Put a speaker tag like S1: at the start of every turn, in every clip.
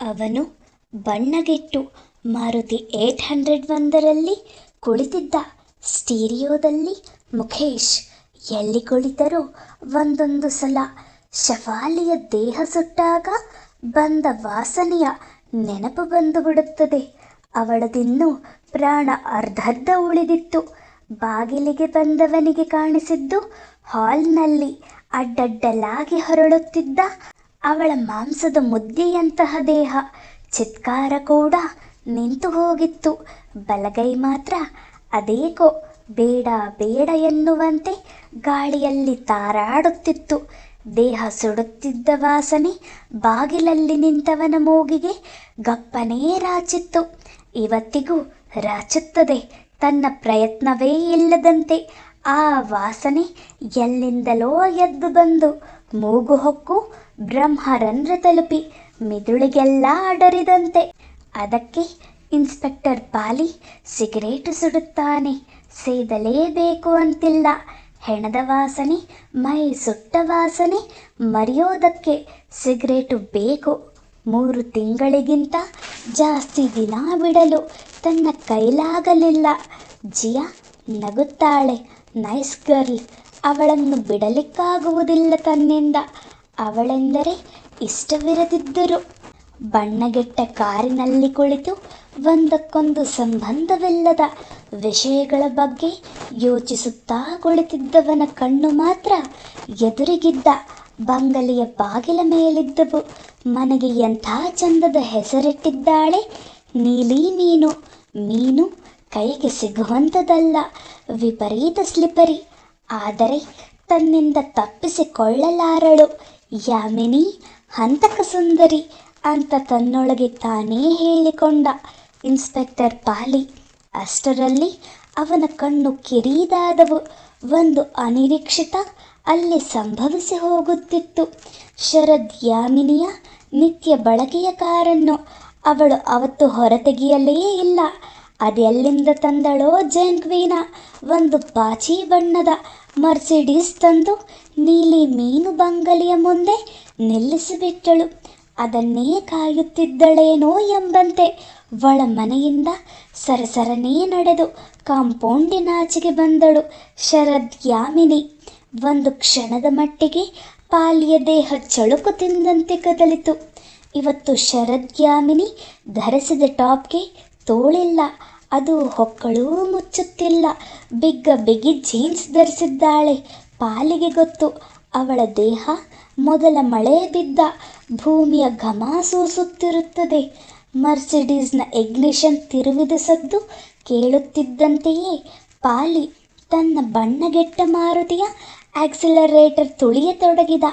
S1: ಅವನು ಬಣ್ಣಗೆಟ್ಟು Maruti eight hundred ಒಂದರಲ್ಲಿ ಕುಳಿತಿದ್ದ ಸ್ಟೀರಿಯೋದಲ್ಲಿ ಮುಖೇಶ್ ಎಲ್ಲಿ ಕುಳಿತರೂ ಒಂದೊಂದು ಸಲ ಶಫಾಲಿಯ ದೇಹ ಸುಟ್ಟಾಗ ಬಂದ ವಾಸನೆಯ ನೆನಪು ಬಂದು ಬಿಡುತ್ತದೆ ಅವಳದಿನ್ನೂ ಪ್ರಾಣ ಅರ್ಧರ್ಧ ಉಳಿದಿತ್ತು. ಬಾಗಿಲಿಗೆ ಬಂದವನಿಗೆ ಕಾಣಿಸಿದ್ದು ಹಾಲ್ನಲ್ಲಿ ಅಡ್ಡಡ್ಡಲಾಗಿ ಹೊರಳುತ್ತಿದ್ದ ಅವಳ ಮಾಂಸದ ಮುದ್ದೆಯಂತಹ ದೇಹ. ಚಿತ್ಕಾರ ಕೂಡ ನಿಂತು ಹೋಗಿತ್ತು. ಬಲಗೈ ಮಾತ್ರ ಅದೇಕೋ ಬೇಡ ಬೇಡ ಎನ್ನುವಂತೆ ಗಾಳಿಯಲ್ಲಿ ತಾರಾಡುತ್ತಿತ್ತು. ದೇಹ ಸುಡುತ್ತಿದ್ದ ವಾಸನೆ ಬಾಗಿಲಲ್ಲಿ ನಿಂತವನ ಮೂಗಿಗೆ ಗಪ್ಪನೇ ರಾಚಿತ್ತು. ಇವತ್ತಿಗೂ ರಾಚುತ್ತದೆ. ತನ್ನ ಪ್ರಯತ್ನವೇ ಇಲ್ಲದಂತೆ ಆ ವಾಸನೆ ಎಲ್ಲಿಂದಲೋ ಎದ್ದು ಬಂದು ಮೂಗು ಹೊಕ್ಕು ಬ್ರಹ್ಮರಂಧ್ರ ತಲುಪಿ ಮಿದುಳಿಗೆಲ್ಲ ಅಡರಿದಂತೆ. ಅದಕ್ಕೆ ಇನ್ಸ್ಪೆಕ್ಟರ್ ಪಾಲಿ ಸಿಗರೇಟು ಸುಡುತ್ತಾನೆ. ಸೇದಲೇಬೇಕು ಅಂತಿಲ್ಲ. ಹೆಣದ ವಾಸನೆ, ಮೈ ಸುಟ್ಟ ವಾಸನೆ, ಮರೆಯೋದಕ್ಕೆ ಸಿಗರೇಟು ಬೇಕು. ಮೂರು ತಿಂಗಳಿಗಿಂತ ಜಾಸ್ತಿ ದಿನ ಬಿಡಲು ತನ್ನ ಕೈಲಾಗಲಿಲ್ಲ. ಜಿಯಾ ನಗುತ್ತಾಳೆ. ನೈಸ್ ಗರ್ಲ್ ಅವಳನ್ನು ಬಿಡಲಿಕ್ಕಾಗುವುದಿಲ್ಲ ತನ್ನಿಂದ. ಅವಳೆಂದರೆ ಇಷ್ಟವಿರದಿದ್ದರು. ಬಣ್ಣಗೆಟ್ಟ ಕಾರಿನಲ್ಲಿ ಕುಳಿತು ಒಂದಕ್ಕೊಂದು ಸಂಬಂಧವಿಲ್ಲದ ವಿಷಯಗಳ ಬಗ್ಗೆ ಯೋಚಿಸುತ್ತಾ ಕುಳಿತಿದ್ದವನ ಕಣ್ಣು ಮಾತ್ರ ಎದುರಿಗಿದ್ದ ಬಂಗಲೆಯ ಬಾಗಿಲ ಮೇಲಿದ್ದವು. ಮನೆಗೆ ಎಂಥ ಚಂದದ ಹೆಸರಿಟ್ಟಿದ್ದಾಳೆ? ನೀಲಿ ಮೀನು ಮೀನು ಕೈಗೆ ಸಿಗುವಂಥದ್ದಲ್ಲ ವಿಪರೀತ ಸ್ಲಿಪರಿ. ಆದರೆ ತನ್ನಿಂದ ತಪ್ಪಿಸಿಕೊಳ್ಳಲಾರಳು. ಯಾಮಿನಿ, ಹಂತಕ ಸುಂದರಿ ಅಂತ ತನ್ನೊಳಗೆ ತಾನೇ ಹೇಳಿಕೊಂಡ. ಇನ್ಸ್ಪೆಕ್ಟರ್ ಪಾಲಿ, ಅಷ್ಟರಲ್ಲಿ ಅವನ ಕಣ್ಣು ಕಿರಿದಾದವು. ಒಂದು ಅನಿರೀಕ್ಷಿತ ಅಲ್ಲಿ ಸಂಭವಿಸಿ ಹೋಗುತ್ತಿತ್ತು. ಶರದ್ ಯಾಮಿನಿಯ ನಿತ್ಯ ಬಳಕೆಯ ಕಾರನ್ನು ಅವಳು ಅವತ್ತು ಹೊರತೆಗೆಯಲೇ ಇಲ್ಲ. ಅದೆಲ್ಲಿಂದ ತಂದಳೋ ಜೇನ್ಕ್ವೀನ ಒಂದು ಪಾಚಿ ಬಣ್ಣದ ಮರ್ಸಿಡೀಸ್ ತಂದು ನೀಲಿ ಮೀನು ಬಂಗಲಿಯ ಮುಂದೆ ನಿಲ್ಲಿಸಿಬಿಟ್ಟಳು. ಅದನ್ನೇ ಕಾಯುತ್ತಿದ್ದಳೇನೋ ಎಂಬಂತೆ ಒಳ ಮನೆಯಿಂದ ಸರಸರನೇ ನಡೆದು ಕಾಂಪೌಂಡಿನಾಚೆಗೆ ಬಂದಳು ಶರದ್ ಯಾಮಿನಿ ಒಂದು ಕ್ಷಣದ ಮಟ್ಟಿಗೆ ಪಾಲಿಯ ದೇಹ ಚಳುಕು ತಿಂದಂತೆ ಕದಲಿತು. ಇವತ್ತು ಶರದ್ ಯಾಮಿನಿ ಧರಿಸಿದ ಟಾಪ್ಗೆ ತೋಳಿಲ್ಲ, ಅದು ಹೊಕ್ಕಳೂ ಮುಚ್ಚುತ್ತಿಲ್ಲ. ಬಿಗ್ಗ ಬಿಗಿ ಜೀನ್ಸ್ ಧರಿಸಿದ್ದಾಳೆ. ಪಾಲಿಗೆ ಗೊತ್ತು, ಅವಳ ದೇಹ ಮೊದಲ ಮಳೆ ಬಿದ್ದ, ಭೂಮಿಯ ಘಮ ಸೂಸುತ್ತಿರುತ್ತದೆ ಮರ್ಸಿಡೀಸ್ನ ಎಗ್ನಿಷನ್ ತಿರುವಿದ ಸದ್ದು ಕೇಳುತ್ತಿದ್ದಂತೆಯೇ, ಪಾಲಿ ತನ್ನ ಬಣ್ಣಗೆಟ್ಟ ಮಾರುತಿಯ ಆಕ್ಸಿಲರೇಟರ್ ತುಳಿಯತೊಡಗಿದ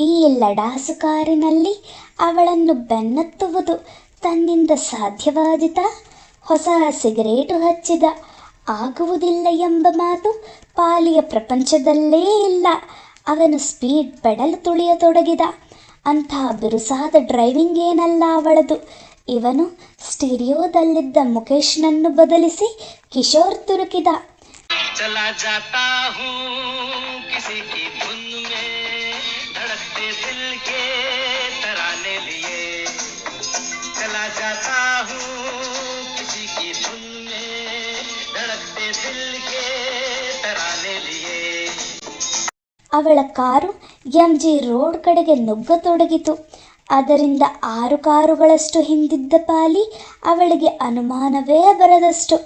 S1: ಈ ಲಡಾಸು ಕಾರಿನಲ್ಲಿ ಅವಳನ್ನು ಬೆನ್ನತ್ತುವುದು ತನ್ನಿಂದ ಸಾಧ್ಯವಾದಿತಾ. ಹೊಸ ಸಿಗರೇಟು ಹಚ್ಚಿದ. ಆಗುವುದಿಲ್ಲ ಎಂಬ ಮಾತು ಪಾಲಿಯ ಪ್ರಪಂಚದಲ್ಲೇ ಇಲ್ಲ. ಅವನು ಸ್ಪೀಡ್ ಪೆಡಲ್ ತುಳಿಯತೊಡಗಿದ. ಅಂಥ ಬಿರುಸಾದ ಡ್ರೈವಿಂಗ್ ಏನಲ್ಲ ಅವಳದು. ಇವನು ಸ್ಟೀರಿಯೋದಲ್ಲಿದ್ದ ಮುಖೇಶ್ನನ್ನು ಬದಲಿಸಿ ಕಿಶೋರ್ ತುರುಕಿದ. ಅವಳ ಕಾರು ಎಂ ಜಿ ರೋಡ್ ಕಡೆಗೆ ನುಗ್ಗತೊಡಗಿತು. ಅದರಿಂದ ಆರು ಕಾರುಗಳಷ್ಟು ಹಿಂದಿದ್ದ ಪಾಲಿ ಅವಳಿಗೆ ಅನುಮಾನವೇ ಬರದಷ್ಟು.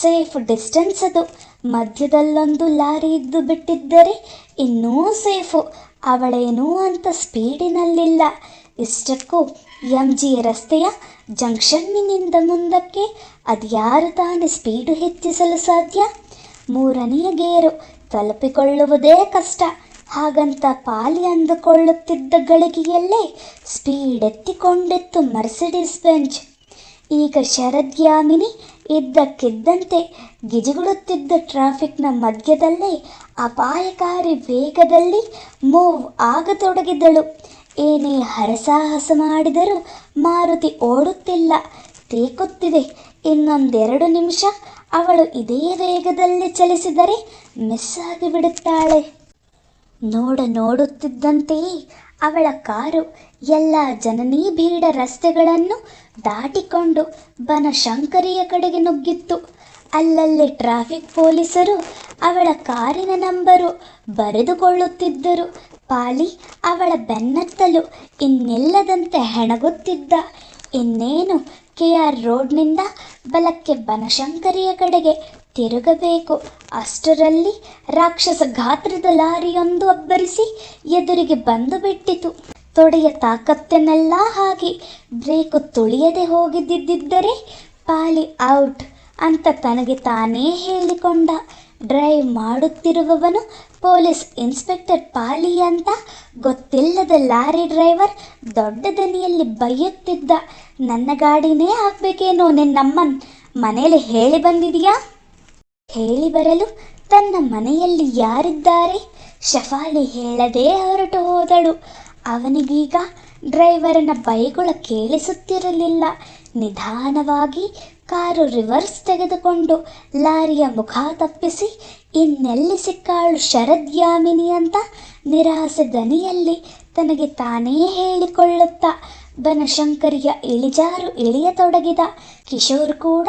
S1: ಸೇಫ್ ಡಿಸ್ಟೆನ್ಸ್ ಅದು. ಮಧ್ಯದಲ್ಲೊಂದು ಲಾರಿ ಇದ್ದು ಬಿಟ್ಟಿದ್ದರೆ ಇನ್ನೂ ಸೇಫು. ಅವಳೇನೂ ಅಂತ ಸ್ಪೀಡಿನಲ್ಲಿಲ್ಲ. ಇಷ್ಟಕ್ಕೂ ಎಂ ಜಿ ರಸ್ತೆಯ ಜಂಕ್ಷನ್ನಿನಿಂದ ಮುಂದಕ್ಕೆ ಅದ್ಯಾರು ತಾನೇ ಸ್ಪೀಡು ಹೆಚ್ಚಿಸಲು ಸಾಧ್ಯ? ಮೂರನೆಯ ಗೇರು ತಲುಪಿಕೊಳ್ಳುವುದೇ ಕಷ್ಟ. ಹಾಗಂತ ಪಾಲಿ ಅಂದುಕೊಳ್ಳುತ್ತಿದ್ದ ಗಳಿಗೆಯಲ್ಲೇ ಸ್ಪೀಡ್ ಎತ್ತಿಕೊಂಡಿತ್ತು ಮರ್ಸಿಡಿಸ್ ಬೆಂಚ್ ಈಗ ಶರದ್ ಯಾಮಿನಿ ಇದ್ದಕ್ಕಿದ್ದಂತೆ ಗಿಜಿಗುಡುತ್ತಿದ್ದ ಟ್ರಾಫಿಕ್ನ ಮಧ್ಯದಲ್ಲೇ ಅಪಾಯಕಾರಿ ವೇಗದಲ್ಲಿ ಮೂವ್ ಆಗತೊಡಗಿದಳು. ಏನೇ ಹರಸಾಹಸ ಮಾಡಿದರೂ ಮಾರುತಿ ಓಡುತ್ತಿಲ್ಲ. ತೇಕುತ್ತಿದೆ. ಇನ್ನೊಂದೆರಡು ನಿಮಿಷ ಅವಳು ಇದೇ ವೇಗದಲ್ಲಿ ಚಲಿಸಿದರೆ ಮಿಸ್ ಆಗಿಬಿಡುತ್ತಾಳೆ. ನೋಡ ನೋಡುತ್ತಿದ್ದಂತೆಯೇ ಅವಳ ಕಾರು ಎಲ್ಲ ಜನನೀಬೀಡ ರಸ್ತೆಗಳನ್ನು ದಾಟಿಕೊಂಡು ಬನಶಂಕರಿಯ ಕಡೆಗೆ ನುಗ್ಗಿತ್ತು. ಅಲ್ಲಲ್ಲಿ ಟ್ರಾಫಿಕ್ ಪೊಲೀಸರು ಅವಳ ಕಾರಿನ ನಂಬರು ಬರೆದುಕೊಳ್ಳುತ್ತಿದ್ದರು. ಪಾಲಿ ಅವಳ ಬೆನ್ನತ್ತಲು ಇನ್ನಿಲ್ಲದಂತೆ ಹೆಣಗುತ್ತಿದ್ದ. ಇನ್ನೇನು ಕೆ ಆರ್ ರೋಡ್ನಿಂದ ಬಲಕ್ಕೆ ಬನಶಂಕರಿಯ ಕಡೆಗೆ ತಿರುಗಬೇಕು. ಅಷ್ಟರಲ್ಲಿ ರಾಕ್ಷಸ ಗಾತ್ರದ ಲಾರಿಯೊಂದು ಅಬ್ಬರಿಸಿ ಎದುರಿಗೆ ಬಂದು ಬಿಟ್ಟಿತು. ತೊಡೆಯ ತಾಕತ್ತನ್ನೆಲ್ಲ ಹಾಕಿ ಬ್ರೇಕು ತುಳಿಯದೆ ಹೋಗಿದ್ದಿದ್ದರೆ ಪಾಲಿ ಔಟ್ ಅಂತ ತನಗೆ ತಾನೇ ಹೇಳಿಕೊಂಡ. ಡ್ರೈವ್ ಮಾಡುತ್ತಿರುವವನು ಪೊಲೀಸ್ ಇನ್ಸ್ಪೆಕ್ಟರ್ ಪಾಲಿ ಅಂತ ಗೊತ್ತಿಲ್ಲದ ಲಾರಿ ಡ್ರೈವರ್ ದೊಡ್ಡ ದನಿಯಲ್ಲಿ ಬೈಯುತ್ತಿದ್ದ. ನನ್ನ ಗಾಡಿನೇ ಹಾಕ್ಬೇಕೇನೋ ನಿನ್ನಮ್ಮನ್ ಮನೇಲಿ ಹೇಳಿ ಬಂದಿದೆಯಾ? ಹೇಳಿ ಬರಲು ತನ್ನ ಮನೆಯಲ್ಲಿ ಯಾರಿದ್ದಾರೆ? ಶಫಾಲಿ ಹೇಳದೇ ಹೊರಟು ಹೋದಳು. ಅವನಿಗೀಗ ಡ್ರೈವರನ ಬೈಗುಳ ಕೇಳಿಸುತ್ತಿರಲಿಲ್ಲ. ನಿಧಾನವಾಗಿ ಕಾರು ರಿವರ್ಸ್ ತೆಗೆದುಕೊಂಡು ಲಾರಿಯ ಮುಖ ತಪ್ಪಿಸಿ ಇನ್ನೆಲ್ಲಿ ಸಿಕ್ಕಾಳು ಶರದ್ಯಾಮಿನಿ ಅಂತ ನಿರಾಸೆ ದನಿಯಲ್ಲಿ ತನಗೆ ತಾನೇ ಹೇಳಿಕೊಳ್ಳುತ್ತಾ. ಬನಶಂಕರಿಯ ಇಳಿಜಾರು ಇಳಿಯತೊಡಗಿದ ಕಿಶೋರ್ ಕೂಡ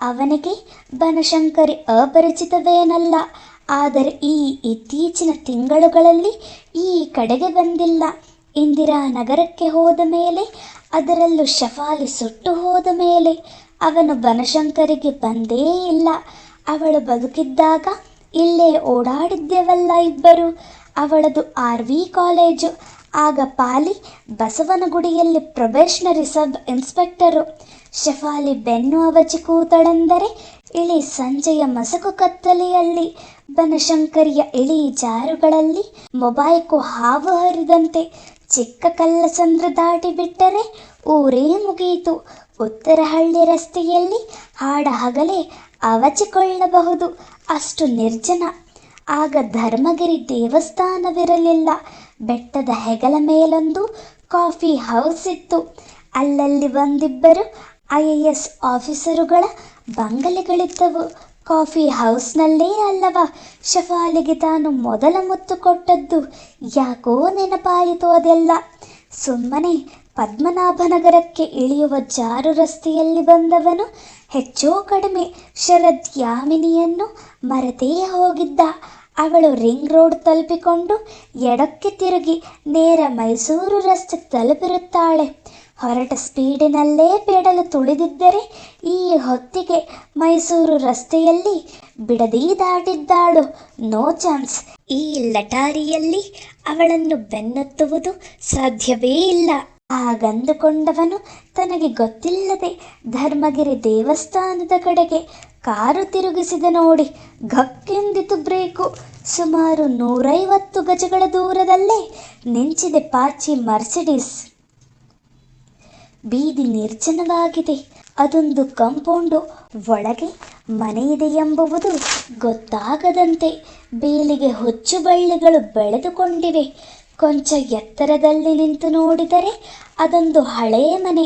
S1: ಅವನಿಗೆ ಬನಶಂಕರಿ ಅಪರಿಚಿತವೇನಲ್ಲ, ಆದರೆ ಈ ಇತ್ತೀಚಿನ ತಿಂಗಳುಗಳಲ್ಲಿ ಈ ಕಡೆಗೆ ಬಂದಿಲ್ಲ. ಇಂದಿರಾ ನಗರಕ್ಕೆ ಹೋದ ಮೇಲೆ, ಅದರಲ್ಲೂ ಶಫಾಲಿ ಸುಟ್ಟು ಹೋದ ಮೇಲೆ ಅವನು ಬನಶಂಕರಿಗೆ ಬಂದೇ ಇಲ್ಲ. ಅವಳು ಬದುಕಿದ್ದಾಗ ಇಲ್ಲೇ ಓಡಾಡಿದ್ದೆವಲ್ಲ ಇಬ್ಬರು. ಅವಳದು ಆರ್ ವಿ ಕಾಲೇಜು. ಆಗ ಪಾಲಿ ಬಸವನಗುಡಿಯಲ್ಲಿ ಪ್ರೊಬೇಷನರಿ ಸಬ್ ಇನ್ಸ್ಪೆಕ್ಟರು. ಶಫಾಲಿ ಬೆನ್ನು ಅವಚಿ ಕೂತಳೆಂದರೆ ಇಳಿ ಸಂಜೆಯ ಮಸಕು ಕತ್ತಲೆಯಲ್ಲಿ, ಬನಶಂಕರಿಯ ಇಳಿ ಜಾರುಗಳಲ್ಲಿ ಮೊಬೈಕು ಹಾವು ಹರಿದಂತೆ ಚಿಕ್ಕ ಕಲ್ಲಸಂದ್ರ ದಾಟಿ ಬಿಟ್ಟರೆ ಊರೇ ಮುಗಿಯಿತು. ಉತ್ತರಹಳ್ಳಿ ರಸ್ತೆಯಲ್ಲಿ ಹಾಡ ಹಗಲೇ ಅವಚಿಕೊಳ್ಳಬಹುದು ಅಷ್ಟು ನಿರ್ಜನ. ಆಗ ಧರ್ಮಗಿರಿ ದೇವಸ್ಥಾನವಿರಲಿಲ್ಲ. ಬೆಟ್ಟದ ಹೆಗಲ ಮೇಲೊಂದು ಕಾಫಿ ಹೌಸ್ ಇತ್ತು. ಅಲ್ಲಲ್ಲಿ ಒಂದಿಬ್ಬರು ಐ ಎ ಎಸ್ ಆಫೀಸರುಗಳ ಬಂಗಲೆಗಳಿದ್ದವು. ಕಾಫಿ ಹೌಸ್ನಲ್ಲೇ ಅಲ್ಲವ, ಶಫಾಲಿಗೆ ತಾನು ಮೊದಲ ಮುತ್ತು ಕೊಟ್ಟದ್ದು. ಯಾಕೋ ನೆನಪಾಯಿತು ಅದೆಲ್ಲ. ಸುಮ್ಮನೆ ಪದ್ಮನಾಭನಗರಕ್ಕೆ ಇಳಿಯುವ ಜಾರು ರಸ್ತೆಯಲ್ಲಿ ಬಂದವನು ಹೆಚ್ಚೋ ಕಡಿಮೆ ಶರದ್ ಯಾಮಿನಿಯನ್ನು ಮರೆತೇ ಹೋಗಿದ್ದ. ಅವಳು ರಿಂಗ್ ರೋಡ್ ತಲುಪಿಕೊಂಡು ಎಡಕ್ಕೆ ತಿರುಗಿ ನೇರ ಮೈಸೂರು ರಸ್ತೆ ತಲುಪಿರುತ್ತಾಳೆ. ಹೊರಟ ಸ್ಪೀಡಿನಲ್ಲೇ ಪೆಡಲು ತುಳಿದಿದ್ದರೆ ಈ ಹೊತ್ತಿಗೆ ಮೈಸೂರು ರಸ್ತೆಯಲ್ಲಿ ಬಿಡದಿ ದಾಟಿದ್ದಾಳು. No chance. ಈ ಲಟಾರಿಯಲ್ಲಿ ಅವಳನ್ನು ಬೆನ್ನತ್ತುವುದು ಸಾಧ್ಯವೇ ಇಲ್ಲ. ಹಾಗಂದುಕೊಂಡವನು ತನಗೆ ಗೊತ್ತಿಲ್ಲದೆ ಧರ್ಮಗಿರಿ ದೇವಸ್ಥಾನದ ಕಡೆಗೆ ಕಾರು ತಿರುಗಿಸಿದ ನೋಡಿ ಘಕ್ಕೆಂದಿತು ಬ್ರೇಕು. ಸುಮಾರು ನೂರೈವತ್ತು ಗಜಗಳ ದೂರದಲ್ಲೇ ನಿಂಚಿದೆ ಪಾಚಿ ಮರ್ಸಿಡೀಸ್. ಬೀದಿ ನಿರ್ಜನವಾಗಿದೆ. ಅದೊಂದು ಕಾಂಪೌಂಡ್. ಒಳಗೆ ಮನೆಯಿದೆ ಎಂಬುವುದು ಗೊತ್ತಾಗದಂತೆ ಬೇಲಿಗೆ ಹುಚ್ಚು ಬಳ್ಳಿಗಳು ಬೆಳೆದುಕೊಂಡಿವೆ. ಕೊಂಚ ಎತ್ತರದಲ್ಲಿ ನಿಂತು ನೋಡಿದರೆ ಅದೊಂದು ಹಳೆಯ ಮನೆ.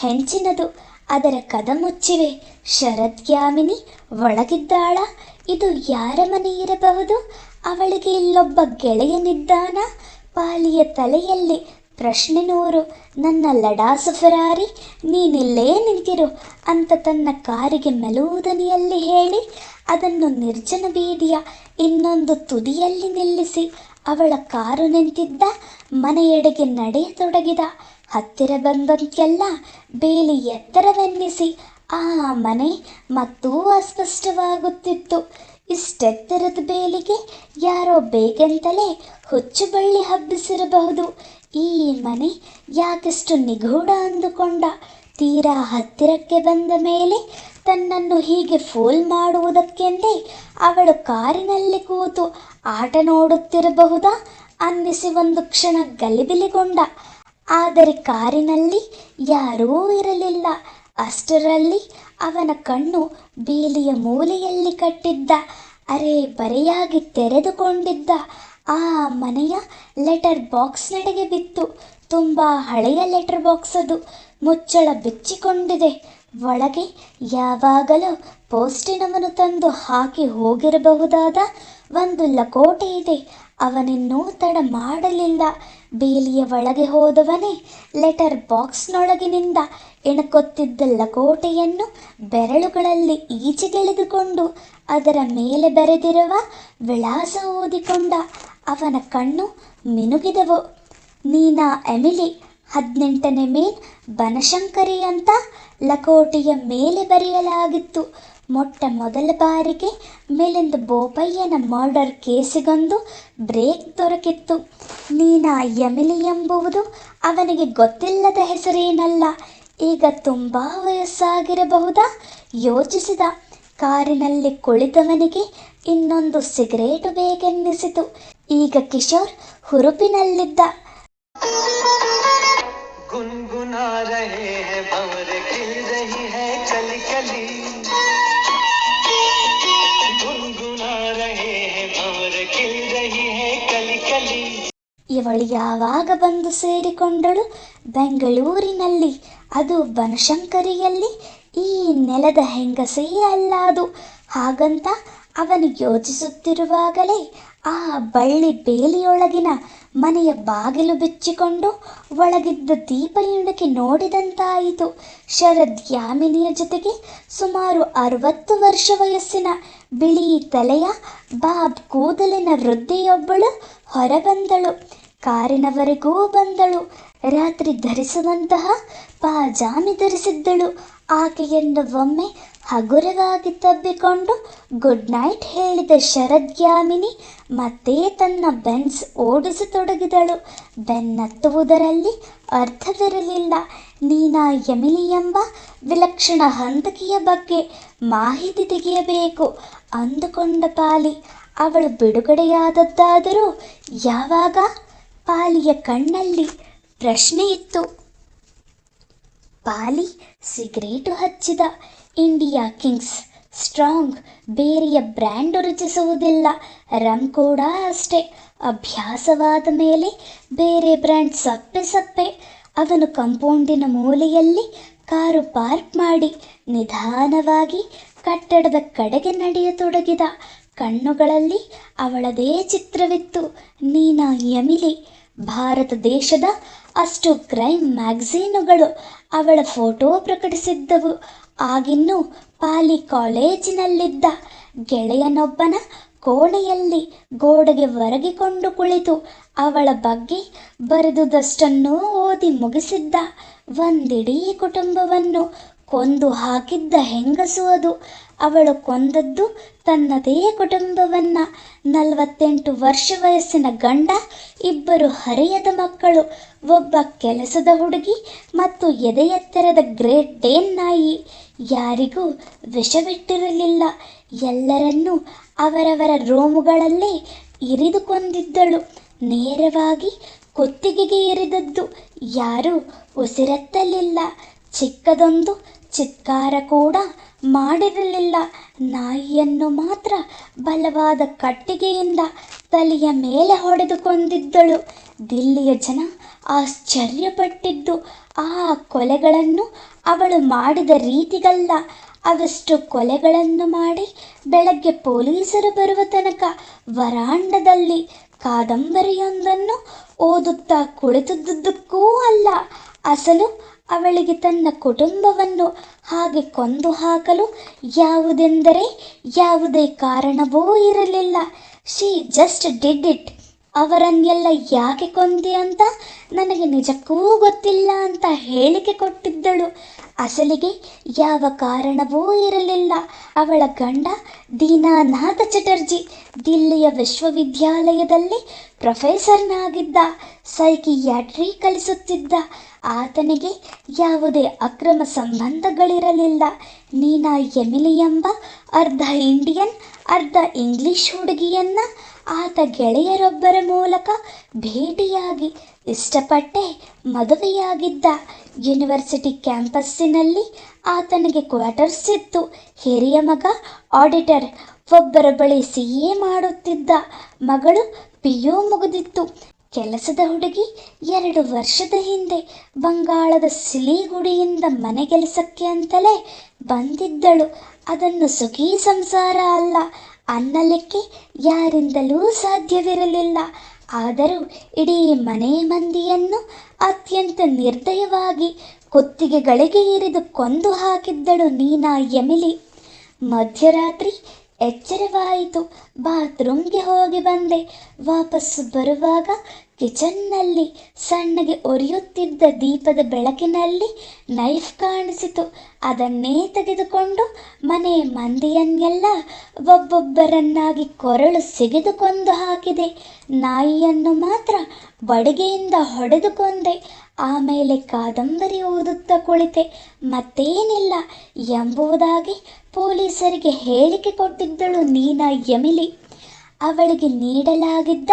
S1: ಹೆಂಚಿನದು. ಅದರ ಕದ ಮುಚ್ಚಿವೆ. ಶರದ್ಯಾಮಿನಿ ಒಳಗಿದ್ದಾಳ. ಇದು ಯಾರ ಮನೆ ಇರಬಹುದು? ಅವಳಿಗೆ ಇಲ್ಲೊಬ್ಬ ಗೆಳೆಯನಿದ್ದಾನ? ಪಾಲಿಯ ತಲೆಯಲ್ಲಿ ಪ್ರಶ್ನೆ ನೂರು ನನ್ನ ಲಡಾಸು ಫರಾರಿ, ನೀನಿಲ್ಲೇ ನಿಂತಿರು ಅಂತ ತನ್ನ ಕಾರಿಗೆ ಮೆಲುವುದನಿಯಲ್ಲಿ ಹೇಳಿ, ಅದನ್ನು ನಿರ್ಜನ ಬೀದಿಯ ಇನ್ನೊಂದು ತುದಿಯಲ್ಲಿ ನಿಲ್ಲಿಸಿ, ಅವಳ ಕಾರು ನಿಂತಿದ್ದ, ಮನೆಯೆಡೆಗೆ ನಡೆಯತೊಡಗಿದ, ಹತ್ತಿರ ಬಂದಂತೆಲ್ಲ ಬೇಲಿ ಎತ್ತರವೆನ್ನಿಸಿ, ಆ ಮನೆ ಮತ್ತೂ ಅಸ್ಪಷ್ಟವಾಗುತ್ತಿತ್ತು. ಇಷ್ಟೆತ್ತರದ ಬೇಲಿಗೆ ಯಾರೋ ಬೇಕೆಂತಲೇ ಹುಚ್ಚು ಬಳ್ಳಿ ಹಬ್ಬಿಸಿರಬಹುದು. ಈ ಮನೆ ಯಾಕೆಷ್ಟು ನಿಗೂಢ ಅಂದುಕೊಂಡ? ತೀರಾ ಹತ್ತಿರಕ್ಕೆ ಬಂದ ಮೇಲೆ ತನ್ನನ್ನು ಹೀಗೆ ಫೋಲ್ ಮಾಡುವುದಕ್ಕೆಂದೇ ಅವಳು ಕಾರಿನಲ್ಲಿ ಕೂತು ಆಟ ನೋಡುತ್ತಿರಬಹುದಾ ಅನ್ನಿಸಿ ಒಂದು ಕ್ಷಣ ಗಲಿಬಿಲಿಗೊಂಡ. ಆದರೆ ಕಾರಿನಲ್ಲಿ ಯಾರೂ ಇರಲಿಲ್ಲ. ಅಷ್ಟರಲ್ಲಿ ಅವನ ಕಣ್ಣು ಬೇಲಿಯ ಮೂಲೆಯಲ್ಲಿ ಕಟ್ಟಿದ್ದ, ಅರೆ ಬರೆಯಾಗಿ ತೆರೆದುಕೊಂಡಿದ್ದ ಆ ಮನೆಯ ಲೆಟರ್ ಬಾಕ್ಸ್ ನಡೆಗೆ ಬಿತ್ತು. ತುಂಬ ಹಳೆಯ ಲೆಟರ್ ಬಾಕ್ಸ್ ಅದು. ಮುಚ್ಚಳ ಬಿಚ್ಚಿಕೊಂಡಿದೆ. ಒಳಗೆ ಯಾವಾಗಲೂ ಪೋಸ್ಟಿನವನು ತಂದು ಹಾಕಿ ಹೋಗಿರಬಹುದಾದ ಒಂದು ಲಕೋಟೆ ಇದೆ. ಅವನಿನ್ನೂ ತಡ ಮಾಡಲಿಲ್ಲ. ಬೇಲಿಯ ಒಳಗೆ ಹೋದವನೇ ಲೆಟರ್ ಬಾಕ್ಸ್ನೊಳಗಿನಿಂದ ಎಣಕೊತ್ತಿದ್ದ ಲಕೋಟೆಯನ್ನು ಬೆರಳುಗಳಲ್ಲಿ ಈಚೆಗೆಳೆದುಕೊಂಡು ಅದರ ಮೇಲೆ ಬರೆದಿರುವ ವಿಳಾಸ ಓದಿಕೊಂಡ. ಅವನ ಕಣ್ಣು ಮಿನುಗಿದವು. ನೀನಾ ಎಮಿಲಿ, ಹದಿನೆಂಟನೇ ಮೇನ್ ಬನಶಂಕರಿ ಅಂತ ಲಕೋಟೆಯ ಮೇಲೆ ಬರೆಯಲಾಗಿತ್ತು. ಮೊಟ್ಟ ಮೊದಲ ಬಾರಿಗೆ ಮೇಲಿಂದ ಬೋಪಯ್ಯನ ಮರ್ಡರ್ ಕೇಸಿಗೊಂದು ಬ್ರೇಕ್ ದೊರಕಿತ್ತು. ನೀನಾ ಎಮಿಲಿ ಎಂಬುವುದು ಅವನಿಗೆ ಗೊತ್ತಿಲ್ಲದ ಹೆಸರೇನಲ್ಲ. ಈಗ ತುಂಬ ವಯಸ್ಸಾಗಿರಬಹುದಾ? ಯೋಚಿಸಿದ. ಕಾರಿನಲ್ಲಿ ಕುಳಿತವನಿಗೆ ಇನ್ನೊಂದು ಸಿಗರೇಟು ಬೇಕೆನ್ನಿಸಿತು. ಈಗ ಕಿಶೋರ್ ಹುರುಪಿನಲ್ಲಿದ್ದ. ಇವಳು ಯಾವಾಗ ಬಂದು ಸೇರಿಕೊಂಡಳು? ಬೆಂಗಳೂರಿನಲ್ಲಿ ಅದು ಬನಶಂಕರಿಯಲ್ಲಿ ಈ ನೆಲದ ಹೆಂಗಸೇ ಅಲ್ಲ ಅದು. ಹಾಗಂತ ಅವನು ಯೋಚಿಸುತ್ತಿರುವಾಗಲೇ ಆ ಬಳ್ಳಿ ಬೇಲಿಯೊಳಗಿನ ಮನೆಯ ಬಾಗಿಲು ಬಿಚ್ಚಿಕೊಂಡು ಒಳಗಿದ್ದ ದೀಪ ಇಣುಕಿ ನೋಡಿದಂತಾಯಿತು. ಶರದ್ ಯಾಮಿನಿಯ ಜೊತೆಗೆ ಸುಮಾರು ಅರವತ್ತು ವರ್ಷ ವಯಸ್ಸಿನ ಬಿಳಿ ತಲೆಯ ಬಾಬ್ ಕೂದಲಿನ ವೃದ್ಧೆಯೊಬ್ಬಳು ಹೊರಬಂದಳು. ಕಾರಿನವರೆಗೂ ಬಂದಳು. ರಾತ್ರಿ ಧರಿಸುವಂತಹ ಪಾಜಾಮಿ ಧರಿಸಿದ್ದಳು. ಆಕೆಯನ್ನು ಒಮ್ಮೆ ಹಗುರವಾಗಿ ತಬ್ಬಿಕೊಂಡು ಗುಡ್ ನೈಟ್ ಹೇಳಿದ ಶರದ್ಯಾಮಿನಿ ಮತ್ತೆ ತನ್ನ ಬೆನ್ಸ್ ಓಡಿಸತೊಡಗಿದಳು. ಬೆನ್ನತ್ತುವುದರಲ್ಲಿ ಅರ್ಥವಿರಲಿಲ್ಲ. ನೀನಾ ಯಮಿಲಿ ಎಂಬ ವಿಲಕ್ಷಣ ಹಂತಕಿಯ ಬಗ್ಗೆ ಮಾಹಿತಿ ತೆಗೆಯಬೇಕು ಅಂದುಕೊಂಡ ಪಾಲಿ. ಅವಳು ಬಿಡುಗಡೆಯಾದದ್ದಾದರೂ ಯಾವಾಗ? ಪಾಲಿಯ ಕಣ್ಣಲ್ಲಿ ಪ್ರಶ್ನೆ ಇತ್ತು ಪಾಲಿ ಸಿಗರೇಟು ಹಚ್ಚಿದ. ಇಂಡಿಯಾ ಕಿಂಗ್ಸ್ ಸ್ಟ್ರಾಂಗ್ ಬೇರೆಯ ಬ್ರ್ಯಾಂಡ್ ರುಚಿಸುವುದಿಲ್ಲ. ರಮ್ ಕೂಡ ಅಷ್ಟೇ. ಅಭ್ಯಾಸವಾದ ಮೇಲೆ ಬೇರೆ ಬ್ರ್ಯಾಂಡ್ ಸಪ್ಪೆ ಸಪ್ಪೆ. ಅವನು ಕಂಪೌಂಡಿನ ಮೂಲೆಯಲ್ಲಿ ಕಾರು ಪಾರ್ಕ್ ಮಾಡಿ ನಿಧಾನವಾಗಿ ಕಟ್ಟಡದ ಕಡೆಗೆ ನಡೆಯತೊಡಗಿದ. ಕಣ್ಣುಗಳಲ್ಲಿ ಅವಳದೇ ಚಿತ್ರವಿತ್ತು. ನೀನಾ ಯಮಿಲಿ. ಭಾರತ ದೇಶದ ಅಷ್ಟು ಕ್ರೈಮ್ ಮ್ಯಾಗಝೀನುಗಳು ಅವಳ ಫೋಟೋ ಪ್ರಕಟಿಸಿದ್ದವು. ಆಗಿನ್ನೂ ಪಾಲಿ ಕಾಲೇಜಿನಲ್ಲಿದ್ದ ಗೆಳೆಯನೊಬ್ಬನ ಕೋಣೆಯಲ್ಲಿ ಗೋಡೆಗೆ ಒರಗಿಕೊಂಡು ಕುಳಿತು ಅವಳ ಬಗ್ಗೆ ಬರೆದುದಷ್ಟನ್ನೂ ಓದಿ ಮುಗಿಸಿದ್ದ ಒಂದಿಡೀ ಕುಟುಂಬವನ್ನು ಕೊಂದು ಹಾಕಿದ್ದ ಹೆಂಗಸು ಅದು. ಅವಳು ಕೊಂದದ್ದು ತನ್ನದೇ ಕುಟುಂಬವನ್ನ. ನಲವತ್ತೆಂಟು ವರ್ಷ ವಯಸ್ಸಿನ ಗಂಡ, ಇಬ್ಬರು ಹರೆಯದ ಮಕ್ಕಳು, ಒಬ್ಬ ಕೆಲಸದ ಹುಡುಗಿ ಮತ್ತು ಎದೆ ಎತ್ತರದ ಗ್ರೇಟ್ ಡೇನ್ ನಾಯಿ. ಯಾರಿಗೂ ವಿಷವಿಟ್ಟಿರಲಿಲ್ಲ. ಎಲ್ಲರನ್ನೂ ಅವರವರ ರೋಮುಗಳಲ್ಲೇ ಇರಿದು ಕೊಂದಿದ್ದಳು. ನೇರವಾಗಿ ಕುತ್ತಿಗೆಗೆ ಇರಿದದ್ದು. ಯಾರೂ ಉಸಿರೆತ್ತಲಿಲ್ಲ. ಚಿಕ್ಕದೊಂದು ಚಿತ್ಕಾರ ಕೂಡ ಮಾಡಿರಲಿಲ್ಲ. ನಾಯಿಯನ್ನು ಮಾತ್ರ ಬಲವಾದ ಕಟ್ಟಿಗೆಯಿಂದ ತಲೆಯ ಮೇಲೆ ಹೊಡೆದುಕೊಂಡಿದ್ದಳು. ದಿಲ್ಲಿಯ ಜನ ಆಶ್ಚರ್ಯಪಟ್ಟಿದ್ದು. ಆ ಕೊಲೆಗಳನ್ನು ಅವಳು ಮಾಡಿದ ರೀತಿಗಲ್ಲ. ಅವಷ್ಟು ಕೊಲೆಗಳನ್ನು ಮಾಡಿ ಬೆಳಗ್ಗೆ ಪೊಲೀಸರು ಬರುವ ತನಕ ವರಾಂಡದಲ್ಲಿ ಕಾದಂಬರಿಯೊಂದನ್ನು ಓದುತ್ತಾ ಕುಳಿತದ್ದುದಕ್ಕೂ ಅಲ್ಲ. ಅಸಲು ಅವಳಿಗೆ ತನ್ನ ಕುಟುಂಬವನ್ನು ಹಾಗೆ ಕೊಂದು ಹಾಕಲು ಯಾವುದೆಂದರೆ ಯಾವುದೇ ಕಾರಣವೂ ಇರಲಿಲ್ಲ. She just did it. ಅವರನ್ನೆಲ್ಲ ಯಾಕೆ ಕೊಂದಿ ಅಂತ ನನಗೆ ನಿಜಕ್ಕೂ ಗೊತ್ತಿಲ್ಲ ಅಂತ ಹೇಳಿಕೆ ಕೊಟ್ಟಿದ್ದಳು. ಅಸಲಿಗೆ ಯಾವ ಕಾರಣವೂ ಇರಲಿಲ್ಲ. ಅವಳ ಗಂಡ ದೀನಾನಾಥ ಚಟರ್ಜಿ ದಿಲ್ಲಿಯ ವಿಶ್ವವಿದ್ಯಾಲಯದಲ್ಲಿ ಪ್ರೊಫೆಸರ್ನಾಗಿದ್ದ ಸೈಕಿಯಾಟ್ರಿ ಕಲಿಸುತ್ತಿದ್ದ. ಆತನಿಗೆ ಯಾವುದೇ ಅಕ್ರಮ ಸಂಬಂಧಗಳಿರಲಿಲ್ಲ. ನೀನಾ ಎಮಿಲಿ ಎಂಬ ಅರ್ಧ ಇಂಡಿಯನ್, ಅರ್ಧ ಇಂಗ್ಲಿಷ್ ಹುಡುಗಿಯನ್ನ ಆತ ಗೆಳೆಯರೊಬ್ಬರ ಮೂಲಕ ಭೇಟಿಯಾಗಿ ಇಷ್ಟಪಟ್ಟೆ ಮದುವೆಯಾಗಿದ್ದ ಯೂನಿವರ್ಸಿಟಿ ಕ್ಯಾಂಪಸ್ಸಿನಲ್ಲಿ ಆತನಿಗೆ ಕ್ವಾರ್ಟರ್ಸ್ ಇತ್ತು. ಹಿರಿಯ ಮಗ, ಆಡಿಟರ್, ಒಬ್ಬರ ಬಳಿ ಸಿ ಎ ಮಾಡುತ್ತಿದ್ದ ಮಗಳು ಪಿ ಯು ಮುಗಿದಿತ್ತು. ಕೆಲಸದ ಹುಡುಗಿ ಎರಡು ವರ್ಷದ ಹಿಂದೆ ಬಂಗಾಳದ ಸಿಲಿಗುಡಿಯಿಂದ ಮನೆಗೆಲಸಕ್ಕೆ ಅಂತಲೇ ಬಂದಿದ್ದಳು. ಅದನ್ನು ಸುಖಿ ಸಂಸಾರ ಅಲ್ಲ ಅನ್ನಲಿಕ್ಕೆ ಯಾರಿಂದಲೂ ಸಾಧ್ಯವಿರಲಿಲ್ಲ. ಆದರೂ ಇಡೀ ಮನೆ ಮಂದಿಯನ್ನು ಅತ್ಯಂತ ನಿರ್ದಯವಾಗಿ ಕುತ್ತಿಗೆಗಳಿಗೆ ಇರಿದು ಕೊಂದು ಹಾಕಿದ್ದಳು ನೀನಾ ಎಮಿಲಿ. ಮಧ್ಯರಾತ್ರಿ ಎಚ್ಚರವಾಯಿತು. ಬಾತ್ರೂಮ್ಗೆ ಹೋಗಿ ಬಂದೆ. ವಾಪಸ್ಸು ಬರುವಾಗ ಕಿಚನ್ನಲ್ಲಿ ಸಣ್ಣಗೆ ಒರಿಯುತ್ತಿದ್ದ ದೀಪದ ಬೆಳಕಿನಲ್ಲಿ ನೈಫ್ ಕಾಣಿಸಿತು. ಅದನ್ನೇ ತೆಗೆದುಕೊಂಡು ಮನೆ ಮಂದಿಯನ್ನೆಲ್ಲ ಒಬ್ಬೊಬ್ಬರನ್ನಾಗಿ ಕೊರಳು ಸಿಗಿದು ಕೊಂದು ಹಾಕಿದೆ. ನಾಯಿಯನ್ನು ಮಾತ್ರ ಬಡಿಗೆಯಿಂದ ಹೊಡೆದು ಕೊಂದೆ ಆಮೇಲೆ ಕಾದಂಬರಿ ಓದುತ್ತಾ ಕುಳಿತೆ. ಮತ್ತೇನಿಲ್ಲ ಎಂಬುದಾಗಿ ಪೊಲೀಸರಿಗೆ ಹೇಳಿಕೆ ಕೊಟ್ಟಿದ್ದಳು ನೀನಾ ಎಮಿಲಿ. ಅವಳಿಗೆ ನೀಡಲಾಗಿದ್ದ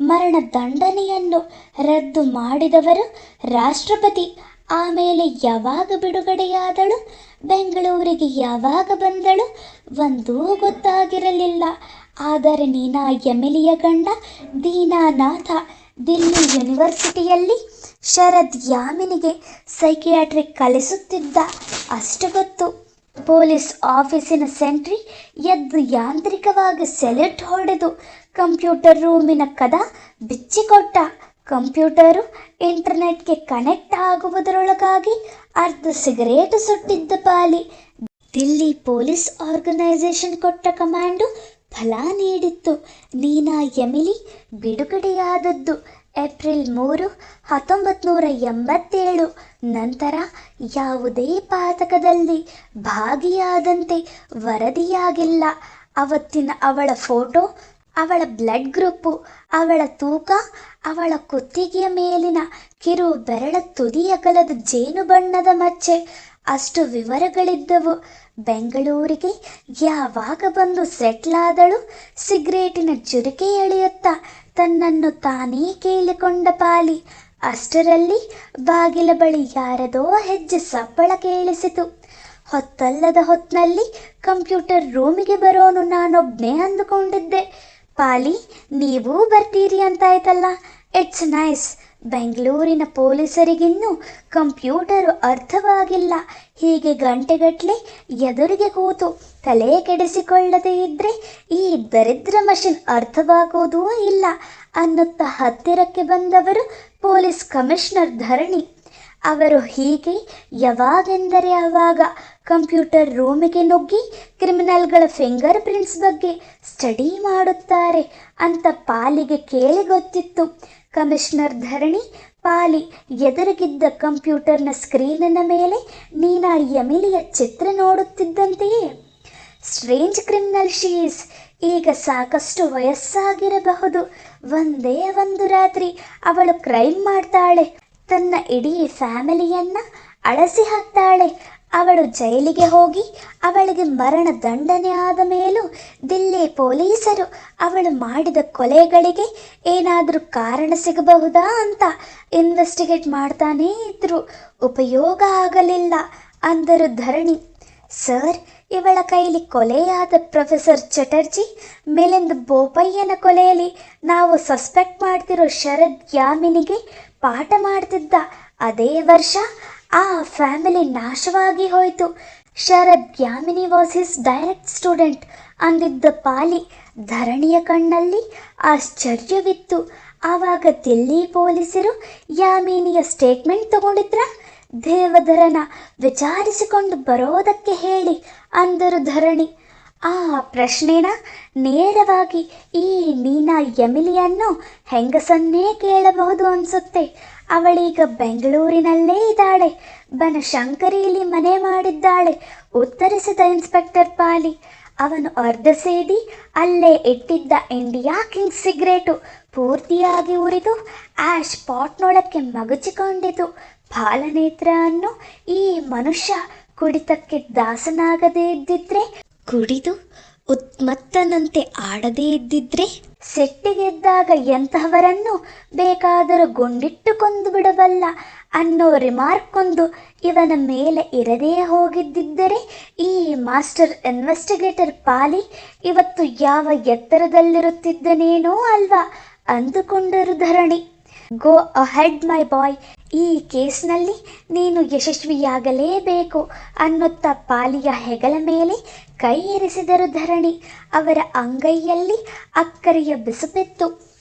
S1: ಮರಣ ದಂಡನೆಯನ್ನು ರದ್ದು ಮಾಡಿದವರು ರಾಷ್ಟ್ರಪತಿ. ಆಮೇಲೆ ಯಾವಾಗ ಬಿಡುಗಡೆಯಾದಳು? ಬೆಂಗಳೂರಿಗೆ ಯಾವಾಗ ಬಂದಳು? ಒಂದೂ ಗೊತ್ತಾಗಿರಲಿಲ್ಲ. ಆದರೆ ನೀನಾ ಎಮಿಲಿಯ ಗಂಡ ದೀನಾನಾಥ, ದಿಲ್ಲಿ ಯೂನಿವರ್ಸಿಟಿಯಲ್ಲಿ ಶರದ್ ಯಾಮಿನಿಗೆ ಸೈಕಿಯಾಟ್ರಿಕ್ ಕಲಿಸುತ್ತಿದ್ದ. ಅಷ್ಟು ಗೊತ್ತು. ಪೊಲೀಸ್ ಆಫೀಸಿನ ಸೆಂಟ್ರಿ ಎದ್ದು ಯಾಂತ್ರಿಕವಾಗಿ ಸೆಲೆಕ್ಟ್ ಹೊಡೆದು ಕಂಪ್ಯೂಟರ್ ರೂಮಿನ ಕದ ಬಿಚ್ಚಿಕೊಟ್ಟ. ಕಂಪ್ಯೂಟರು ಇಂಟರ್ನೆಟ್ಗೆ ಕನೆಕ್ಟ್ ಆಗುವುದರೊಳಗಾಗಿ ಅರ್ಧ ಸಿಗರೇಟು ಸುಟ್ಟಿದ್ದ ಪಾಲಿ. ದಿಲ್ಲಿ ಪೊಲೀಸ್ ಆರ್ಗನೈಸೇಷನ್ ಕೊಟ್ಟ ಕಮಾಂಡು ಫಲ ನೀಡಿತ್ತು. ನೀನಾ ಎಮಿಲಿ ಬಿಡುಗಡೆಯಾದದ್ದು. ಏಪ್ರಿಲ್ ಮೂರು ಹತ್ತೊಂಬತ್ತು ನೂರ ಎಂಬತ್ತೇಳು. ನಂತರ ಯಾವುದೇ ಪಾತಕದಲ್ಲಿ ಭಾಗಿಯಾದಂತೆ ವರದಿಯಾಗಿಲ್ಲ. ಅವತ್ತಿನ ಅವಳ ಫೋಟೋ, ಅವಳ ಬ್ಲಡ್ ಗ್ರೂಪು, ಅವಳ ತೂಕ, ಅವಳ ಕುತ್ತಿಗೆಯ ಮೇಲಿನ ಕಿರು ಬೆರಳ ತುದಿಯಗಲದ ಜೇನು ಬಣ್ಣದ ಮಚ್ಚೆ ಅಷ್ಟು ವಿವರಗಳಿದ್ದವು. ಬೆಂಗಳೂರಿಗೆ ಯಾವಾಗ ಬಂದು ಸೆಟ್ಲಾದಳು ಸಿಗರೇಟಿನ ಚುರುಕೆ ಎಳೆಯುತ್ತಾ ತನ್ನನ್ನು ತಾನೇ ಕೇಳಿಕೊಂಡ ಪಾಲಿ. ಅಷ್ಟರಲ್ಲಿ ಬಾಗಿಲ ಬಳಿ ಯಾರದೋ ಹೆಜ್ಜೆ ಸಪ್ಪಳ ಕೇಳಿಸಿತು. ಹೊತ್ತಲ್ಲದ ಹೊತ್ತಿನಲ್ಲಿ ಕಂಪ್ಯೂಟರ್ ರೂಮಿಗೆ ಬರೋನು ನಾನೊಬ್ನೇ ಅಂದುಕೊಂಡಿದ್ದೆ. ಪಾಲಿ, ನೀವೂ ಬರ್ತೀರಿ ಅಂತಾಯ್ತಲ್ಲ. ಇಟ್ಸ್ ನೈಸ್ ಬೆಂಗಳೂರಿನ ಪೊಲೀಸರಿಗಿನ್ನೂ ಕಂಪ್ಯೂಟರು ಅರ್ಥವಾಗಿಲ್ಲ. ಹೀಗೆ ಗಂಟೆಗಟ್ಟಲೆ ಎದುರಿಗೆ ಕೂತು ತಲೆ ಕೆಡಿಸಿಕೊಳ್ಳದೇ ಇದ್ದರೆ ಈ ದರಿದ್ರ ಮಷಿನ್ ಅರ್ಥವಾಗೋದೂ ಇಲ್ಲ ಅನ್ನುತ್ತ ಹತ್ತಿರಕ್ಕೆ ಬಂದವರು ಪೊಲೀಸ್ ಕಮಿಷನರ್ ಧರಣಿ. ಅವರು ಹೀಗೆ ಯಾವಾಗೆಂದರೆ ಆವಾಗ ಕಂಪ್ಯೂಟರ್ ರೂಮಿಗೆ ನುಗ್ಗಿ ಕ್ರಿಮಿನಲ್ಗಳ ಫಿಂಗರ್ ಪ್ರಿಂಟ್ಸ್ ಬಗ್ಗೆ ಸ್ಟಡಿ ಮಾಡುತ್ತಾರೆ ಅಂತ ಪಾಲಿಗೆ ಕೇಳಿ ಗೊತ್ತಿತ್ತು. ಕಮಿಷನರ್ ಧರಣಿ ಪಾಲಿ ಎದುರಿಗಿದ್ದ ಕಂಪ್ಯೂಟರ್ನ ಸ್ಕ್ರೀನಿನ ಮೇಲೆ ನೀನಾ ಎಮಿಲಿಯ ಚಿತ್ರ ನೋಡುತ್ತಿದ್ದಂತೆಯೇ. Strange criminal she's. ಈಗ ಸಾಕಷ್ಟು ವಯಸ್ಸಾಗಿರಬಹುದು. ಒಂದೇ ಒಂದು ರಾತ್ರಿ ಅವಳು ಕ್ರೈಮ್ ಮಾಡ್ತಾಳೆ. ತನ್ನ ಇಡೀ ಫ್ಯಾಮಿಲಿಯನ್ನ ಅಳಸಿ ಹಾಕ್ತಾಳೆ ಅವಳು ಜೈಲಿಗೆ ಹೋಗಿ, ಅವಳಿಗೆ ಮರಣ ದಂಡನೆ ಆದ ಮೇಲೂ ದಿಲ್ಲಿ ಪೊಲೀಸರು ಅವಳು ಮಾಡಿದ ಕೊಲೆಗಳಿಗೆ ಏನಾದರೂ ಕಾರಣ ಸಿಗಬಹುದಾ ಅಂತ ಇನ್ವೆಸ್ಟಿಗೇಟ್ ಮಾಡ್ತಾನೇ ಇದ್ರು. ಉಪಯೋಗ ಆಗಲಿಲ್ಲ ಅಂದರು ಧರಣಿ. ಸರ್, ಇವಳ ಕೈಲಿ ಕೊಲೆಯಾದ ಪ್ರೊಫೆಸರ್ ಚಟರ್ಜಿ, ಮೇಲಿಂದ ಬೋಪಯ್ಯನ ಕೊಲೆಯಲ್ಲಿ ನಾವು ಸಸ್ಪೆಕ್ಟ್ ಮಾಡ್ತಿರೋ ಶರದ್ ಯಾಮಿನಿಗೆ ಪಾಠ ಮಾಡ್ತಿದ್ದ ಅದೇ ವರ್ಷ ಆ ಫ್ಯಾಮಿಲಿ ನಾಶವಾಗಿ ಹೋಯಿತು. Sharad Yamini was his direct student ಅಂದಿದ್ದ Pali ಧರಣಿಯ ಕಣ್ಣಲ್ಲಿ ಆಶ್ಚರ್ಯವಿತ್ತು. ಆವಾಗ ದಿಲ್ಲಿ ಪೊಲೀಸರು ಯಾಮಿನಿಯ ಸ್ಟೇಟ್ಮೆಂಟ್ ತಗೊಂಡಿದ್ರ? ದೇವಧರನ ವಿಚಾರಿಸಿಕೊಂಡು ಬರೋದಕ್ಕೆ ಹೇಳಿ ಅಂದರು ಧರಣಿ. ಆ ಪ್ರಶ್ನೆನ ನೇರವಾಗಿ ಈ ನೀನಾ ಯಮಿಲಿಯನ್ನು ಹೆಂಗಸನ್ನೇ ಕೇಳಬಹುದು ಅನ್ಸುತ್ತೆ. ಅವಳೀಗ ಬೆಂಗಳೂರಿನಲ್ಲೇ ಇದ್ದಾಳೆ. ಬನಶಂಕರಿಯಲ್ಲಿ ಮನೆ ಮಾಡಿದ್ದಾಳೆ. ಉತ್ತರಿಸಿದ ಇನ್ಸ್ಪೆಕ್ಟರ್ ಪಾಲಿ, ಅವನು ಅರ್ಧ ಸೇದಿ ಅಲ್ಲೇ ಇಟ್ಟಿದ್ದ ಇಂಡಿಯಾ ಕಿಂಗ್ ಸಿಗರೇಟು ಪೂರ್ತಿಯಾಗಿ ಉರಿದು ಆಶ್ ಪಾಟ್ನೊಳಕ್ಕೆ ಮಗುಚಿಕೊಂಡಿತು. ಫಾಲನೇತ್ರ ಅನ್ನು ಈ ಮನುಷ್ಯ ಕುಡಿತಕ್ಕೆ ದಾಸನಾಗದೇ ಇದ್ದಿದ್ರೆ ಕುಡಿದು ಉನ್ಮತ್ತನಂತೆ ಆಡದೇ ಇದ್ದಿದ್ರೆ? ಸೆಟ್ಟಿಗೆದ್ದಾಗ ಎಂತಹವರನ್ನು ಬೇಕಾದರೂ ಗುಂಡಿಟ್ಟು ಕೊಂದು ಬಿಡಬಲ್ಲ ಅನ್ನೋ ರಿಮಾರ್ಕ್ ಒಂದು ಇವನ ಮೇಲೆ ಇರದೇ ಹೋಗಿದ್ದಿದ್ದರೆ ಈ ಮಾಸ್ಟರ್ ಇನ್ವೆಸ್ಟಿಗೇಟರ್ ಪಾಲಿ ಇವತ್ತು ಯಾವ ಎತ್ತರದಲ್ಲಿರುತ್ತಿದ್ದನೇನೋ ಅಲ್ವಾ ಅಂದುಕೊಂಡರು ಧರಣಿ. ಗೋ ಅಹೆಡ್ ಮೈ ಬಾಯ್ ಈ ಕೇಸ್ನಲ್ಲಿ ನೀನು ಯಶಸ್ವಿಯಾಗಲೇಬೇಕು ಅನ್ನುತ್ತಾ ಪಾಲಿಯ ಹೆಗಲ ಮೇಲೆ ಕೈ ಇರಿಸಿದರು ಧರಣಿ. ಅವರ ಅಂಗೈಯಲ್ಲಿ ಅಕ್ಕರೆಯ ಬಿಸುಬಿತ್ತು